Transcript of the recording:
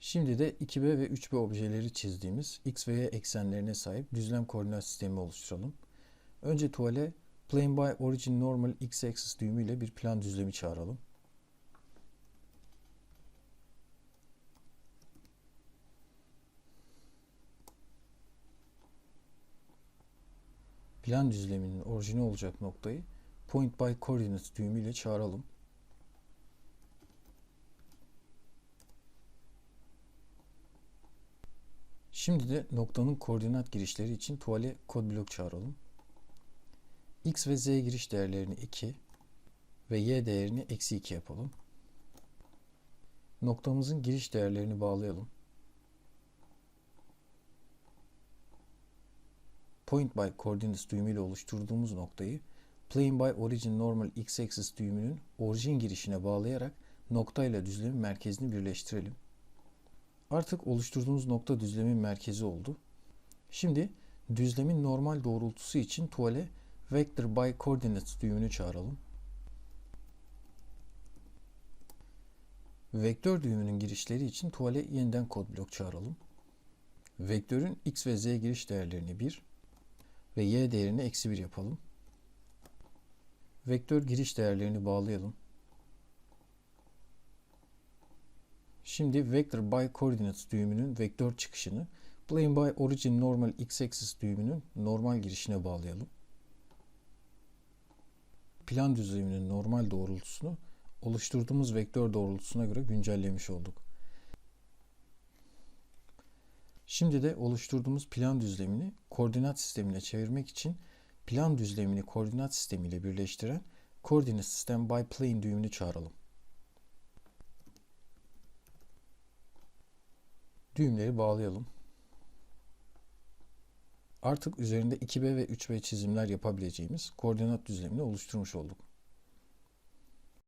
Şimdi de 2B ve 3B objeleri çizdiğimiz x ve y eksenlerine sahip düzlem koordinat sistemi oluşturalım. Önce tuvale Plane by Origin Normal X-Axis düğümüyle bir plan düzlemi çağıralım. Plan düzleminin orijini olacak noktayı Point by Coordinates düğümüyle çağıralım. Şimdi de noktanın koordinat girişleri için tuvale kod blok çağıralım. X ve Z giriş değerlerini 2 ve Y değerini eksi 2 yapalım. Noktamızın giriş değerlerini bağlayalım. Point by Coordinates düğümüyle oluşturduğumuz noktayı Plane by Origin Normal X-Axis düğümünün orijin girişine bağlayarak noktayla düzlemin merkezini birleştirelim. Artık oluşturduğumuz nokta düzlemin merkezi oldu. Şimdi düzlemin normal doğrultusu için tuvale Vector by Coordinates düğümünü çağıralım. Vektör düğümünün girişleri için tuvale yeniden kod blok çağıralım. Vektörün x ve z giriş değerlerini 1 ve y değerini eksi 1 yapalım. Vektör giriş değerlerini bağlayalım. Şimdi Vector by Coordinates düğümünün vektör çıkışını Plane by Origin Normal X-Axis düğümünün normal girişine bağlayalım. Plan düzleminin normal doğrultusunu oluşturduğumuz vektör doğrultusuna göre güncellemiş olduk. Şimdi de oluşturduğumuz plan düzlemini koordinat sistemine çevirmek için plan düzlemini koordinat sistemiyle birleştiren Coordinate System by Plane düğümünü çağıralım. Düğümleri bağlayalım. Artık üzerinde 2B ve 3B çizimler yapabileceğimiz koordinat düzlemini oluşturmuş olduk.